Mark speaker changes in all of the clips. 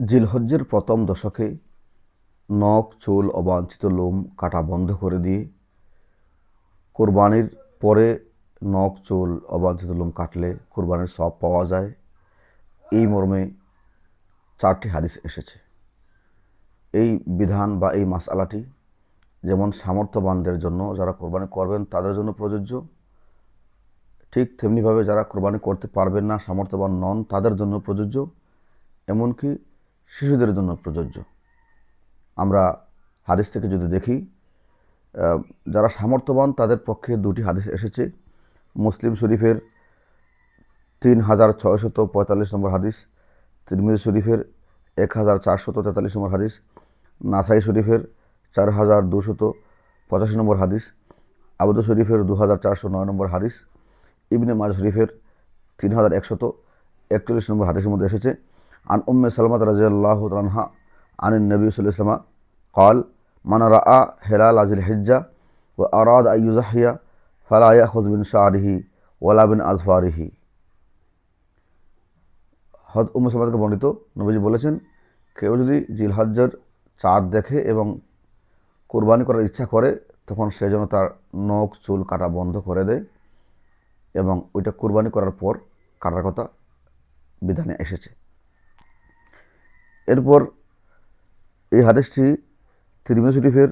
Speaker 1: জিলহজ্জের প্রথম দশকে নখ, চুল, অবাঞ্ছিত লোম কাটা বন্ধ করে দিয়ে কোরবানির পরে নখ, চুল, অবাঞ্ছিত লোম কাটলে কোরবানির সব পাওয়া যায়। এই মর্মে চারটি হাদিস এসেছে। এই বিধান বা এই মাসালাটি যেমন সামর্থ্যবানদের জন্য যারা কোরবানি করবেন তাদের জন্য প্রযোজ্য। ঠিক তেমনিভাবে যারা কোরবানি করতে পারবেন না, সামর্থ্যবান নন তাদের জন্য প্রযোজ্য। এমনকি শিশুদের জন্য প্রযোজ্য। আমরা হাদিস থেকে যদি দেখি যারা সামর্থ্যবান, তাদের পক্ষে দুটি হাদিস এসেছে। মুসলিম শরীফের তিন হাজার ছয়শত পঁয়তাল্লিশ নম্বর হাদিস, তিরমিজ শরীফের এক হাজার চারশত তেতাল্লিশ নম্বর হাদিস, নাসাই শরীফের চার হাজার দুশত পঁচাশি নম্বর হাদিস আবুদ শরীফের দু হাজার চারশো নয় নম্বর হাদিস, ইবনে মাজ শরীফের তিন হাজার একশত একচল্লিশ নম্বর হাদিসের মধ্যে এসেছে। আন উম্মে সালমাত রাজিয়াল্লাহ তানহা আনিন নবী সাল্লামা قال من رأى هلال ذي الحجة وأراد أن يضحي فلا يأخذ من شعره ولا من أظفاره হজ উম্মে সালমাতকে বর্ণিত নবীজি বলেছেন কেউ যদি জিলহজ্জের চাঁদ দেখে এবং কোরবানি করার ইচ্ছা করে তখন সে যেন তার নখ চুল কাটা বন্ধ করে দেয় এবং ওইটা কোরবানি করার পর কাটার কথা বিধানে এসেছে এরপর এই হাদিসটি তিরমিজ শরীফের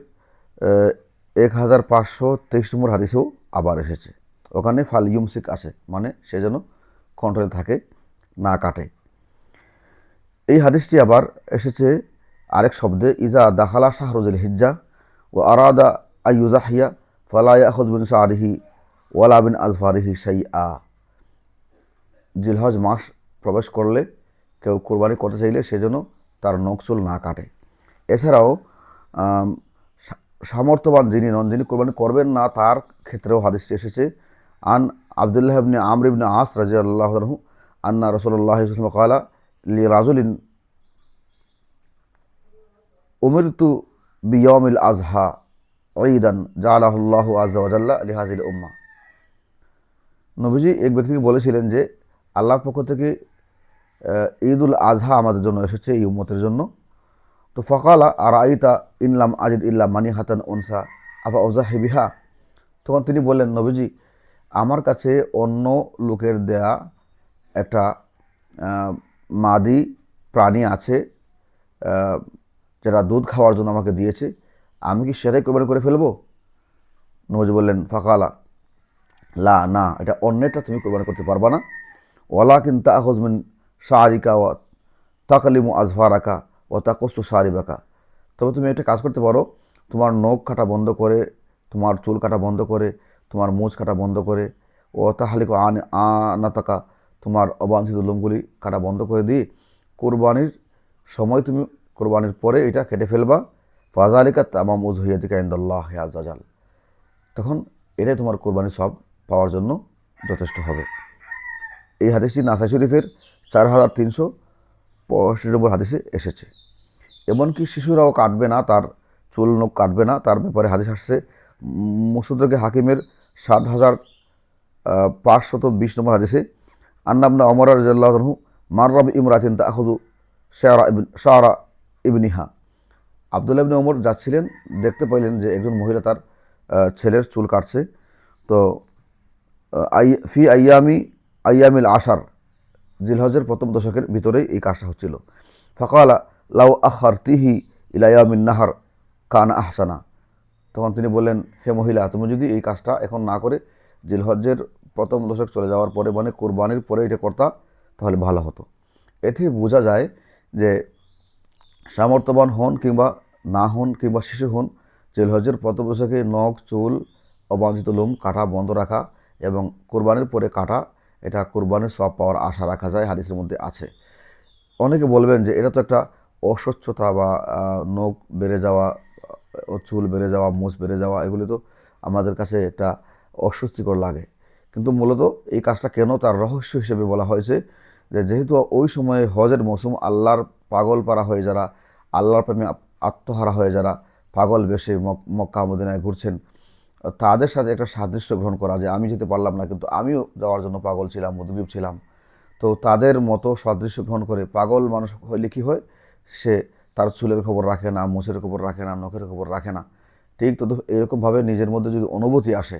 Speaker 1: এক হাজার পাঁচশো তেইশ নম্বর হাদিসেও আবার এসেছে। ওখানে ফাল ইউমসিক আছে মানে সে যেন কন্ট্রোলে থাকে, না কাটে। এই হাদিসটি আবার এসেছে আরেক শব্দে, ইজা দাখালা শাহরুজুল হিজ্জা ও আরাদা আইয়ুজাহিয়া ফালায়া হজবিন শাহরিহি ওয়ালা বিন আজফারিহি সাই আ জিলহজ মাস প্রবেশ করলে, কেউ কোরবানি করতে চাইলে সেজন্য তার নকচুল না কাটে। এছাড়াও সামর্থ্যবান যিনি নন, যিনি কোরবানি করবেন না, তার ক্ষেত্রেও হাদিসটি এসেছে। আন আবদুল্লাহ ইবনে আমর ইবনে আস রাজি আল্লাহ আন্না রসুল্লাহ কালা, লি রাজুলিন উমিরতু বিয়মিল আজহা ঈদান জালাহুল্লাহ আজাল্লাহ লিহাজিল উম্মা। নবীজি এক ব্যক্তিকে বলেছিলেন যে, আল্লাহর পক্ষ থেকে ঈদুল আজহা আমাদের জন্য এসেছে এই উম্মতের জন্য। তো ফকালা, আর আইতা ইনলাম আজিদ ইল্লা মানি হাতান উনসা আবা ওজাহি বিহা? তখন তিনি বললেন, নবীজি, আমার কাছে অন্য লোকের দেয়া একটা মাদি প্রাণী আছে যারা দুধ খাওয়ার জন্য আমাকে দিয়েছে, আমি কি সেটাই কোরবানি করে ফেলব? নবজি বললেন, ফাকালা, লা, না, এটা অন্যেরটা তুমি কোরবানি করতে পারবা না। ওলা কিন্তু আহজমিন শাহরিকা ও তাকালিমু আজফারাকা ও তাকস্তু শাহরিবাকা তবে তুমি একটা কাজ করতে পারো, তোমার নখ কাটা বন্ধ করে, তোমার চুল কাটা বন্ধ করে, তোমার মুছ কাটা বন্ধ করে, ও তাহালিক আন, আনাতাকা, তোমার অবাঞ্ছিত লোমগুলি কাটা বন্ধ করে দিয়ে কোরবানির সময় তুমি কোরবানির পরে এটা কেটে ফেলবা। ফাজালিকা তামাম উজহিয়াদিকা ইন্দাল্লাহ আজাল তখন এটাই তোমার কোরবানির সব পাওয়ার জন্য যথেষ্ট হবে। এই হাদিসটি নাসাই শরীফের চার হাজার তিনশো পঁয়ষট্টি নম্বর হাদিসে এসেছে। এমনকি শিশুরাও কাটবে না, তার চুল নখ কাটবে না, তার ব্যাপারে হাদিস আসছে। মুসুদ্দকে হাকিমের সাত হাজার পাঁচশত বিশ নম্বর হাদিসে আন্নাবনা অমর রাজু মাররব ইমরাতিন তাহুদু শাহরা ইবিন শাহরা ইবনিহা। আবদুল্লাহ ইবনে ওমর যাচ্ছিলেন, দেখতে পাইলেন যে একজন মহিলা তার ছেলের চুল কাটছে। তো, আই, ফি আইয়ামি, আইয়ামিল আশার জিলহজের প্রথম দশকের ভিতরেই এই কাজটা হচ্ছিল। ফকালা, লাউ আখার তিহি ইলায়ামিন নাহার কান আহসানা। তখন তিনি বললেন, হে মহিলা, তুমি যদি এই কাজটা এখন না করে জিলহজ্জের প্রথম দশক চলে যাওয়ার পরে মানে কোরবানির পরে এটা করতা, তাহলে ভালো হতো। এতে বোঝা যায় যে সামর্থ্যবান হন কিংবা না হন কিংবা শিশু হন জিলহজ্জের প্রথম দশকে নখ, চুল, অবাঞ্ছিত লোম কাটা বন্ধ রাখা এবং কোরবানির পরে কাটা এটা কোরবানির সব পাওয়ার আশা রাখা যায়, হাদিসের মধ্যে আছে। অনেকে বলবেন যে এটা তো একটা অস্বচ্ছতা বা নখ বেড়ে যাওয়া চুল বেড়ে যাওয়া মুছ বেড়ে যাওয়া, এগুলি তো আমাদের কাছে একটা অস্বস্তিকর লাগে। কিন্তু মূলত এই কাজটা কেন তার রহস্য হিসেবে বলা হয়েছে যে যেহেতু ওই সময়ে হজের মৌসুম, আল্লাহর পাগল পারা হয়ে যারা, আল্লাহর প্রেমে আত্মহারা হয়ে যারা পাগল বেশে মক- মক্কা, মদিনায় ঘুরছেন তাদের সাথে একটা সাদৃশ্য গ্রহণ করা যে আমি যেতে পারলাম না কিন্তু আমিও যাওয়ার জন্য পাগল ছিলাম উদ্গ্রীব ছিলাম। তো তাদের মতো সাদৃশ্য গ্রহণ করে পাগল মানুষ হইলে কী হয়? সে তার চুলের খবর রাখে না মুছের খবর রাখে না নখের খবর রাখে না। ঠিক তো এরকমভাবে নিজের মধ্যে যদি অনুভূতি আসে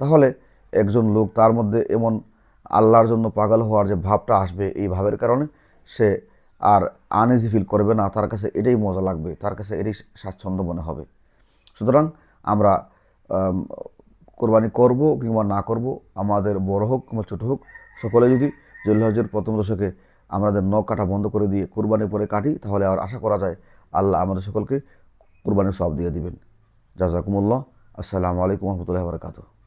Speaker 1: তাহলে একজন লোক তার মধ্যে এমন আল্লাহর জন্য পাগল হওয়ার যে ভাবটা আসবে এই ভাবের কারণে সে আর আনইজি ফিল করবে না। তার কাছে এটাই মজা লাগবে তার কাছে এটাই স্বাচ্ছন্দ্য মনে হবে। সুতরাং আমরা আম, কোরবানি করব কিংবা না করব, আমাদের বড় হোক কিংবা ছোটো হোক, সকলে যদি জল্লাহজের প্রথম দশকে আমাদের নখ কাটা বন্ধ করে দিয়ে কোরবানি পরে কাটি, তাহলে আর আশা করা যায় আল্লাহ আমাদের সকলকে কোরবানির সব দিয়ে দিবেন। জাজাকুমুল্লাহ। আসসালামু আলাইকুম রহমতুল্লাহ বারকাতুহ।